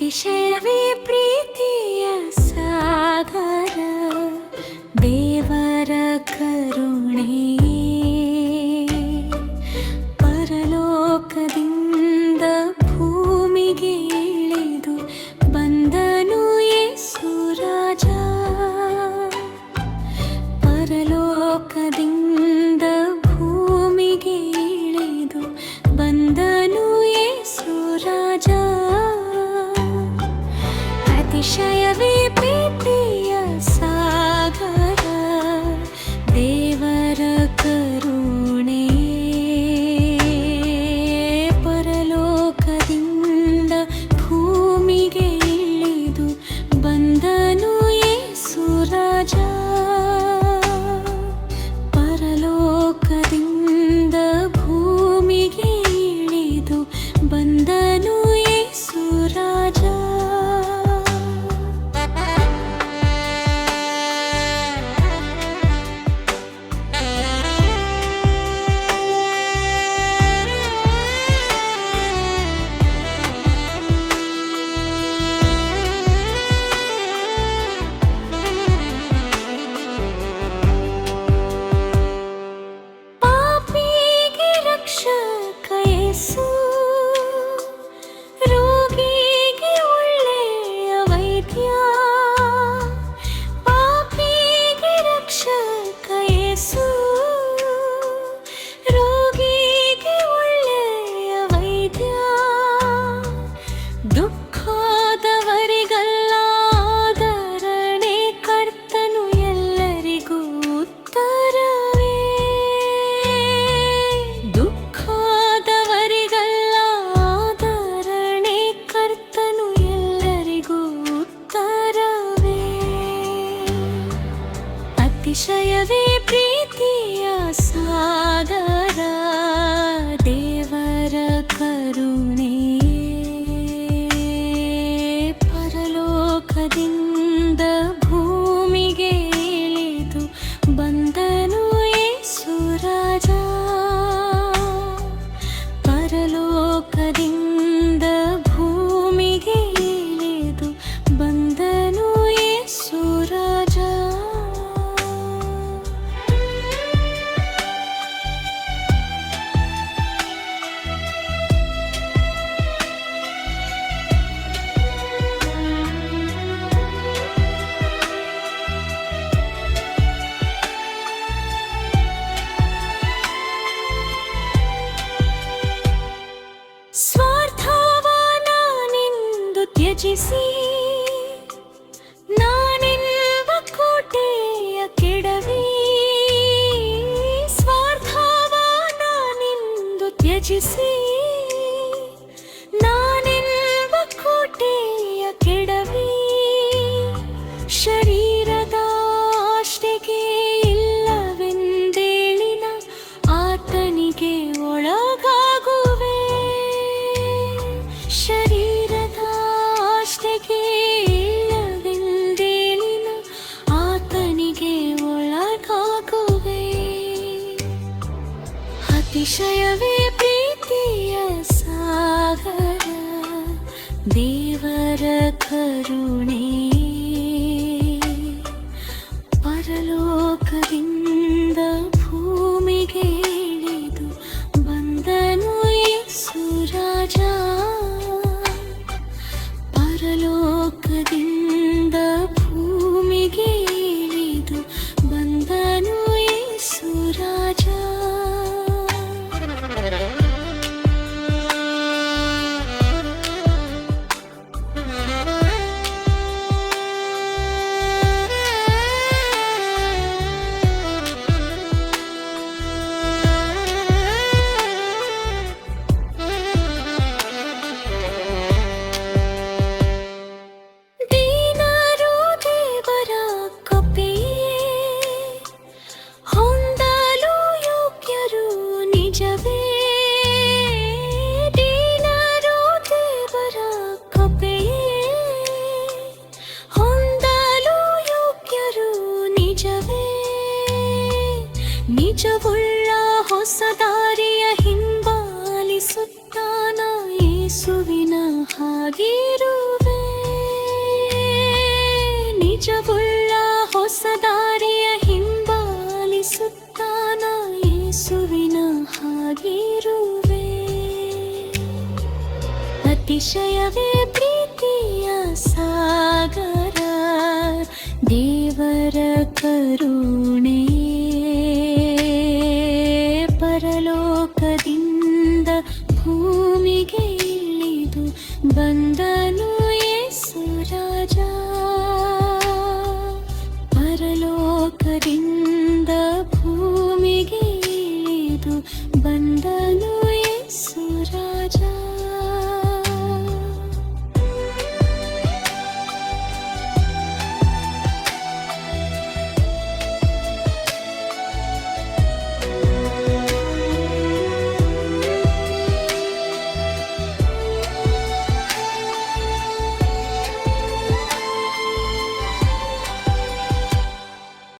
अतिशय प्रीतिय सागर அதிசயவே ಅತಿಶಯವೇ ಪ್ರೀತಿಯ ಸಾ you see अतिशयवे प्रीतिय सागर देवर करुणे परलोकिङ्ग ವೆಚ್ಚವೇ ದೀನರು ದೇವರ ಕೃಪೆಯೇ, ಹೊಂದಲು ಯೋಗ್ಯರು ನಿಜವೇ. ನಿಜವುಳ್ಳ ಹೊಸ ದಾರಿಯ ಹಿಂಬಾಲಿಸುತ್ತಾನ ಯೇಸುವಿನ ಹಾಗಿರುವೆ. ನಿಜವುಳ್ಳ ಹೊಸ ದಾರಿಯ ಹಿಂಬಾಲಿಸುತ್ತ ಯೇಸುವಿನ ಹಾಗಿರುವೆ. ಅತಿಶಯವೇ ಪ್ರೀತಿಯ ಸಾಗರ ದೇವರ ಕರುಣೆ. ಪರಲೋಕದಿಂದ ಭೂಮಿಗೆ ಇಳಿದು ಬಂದ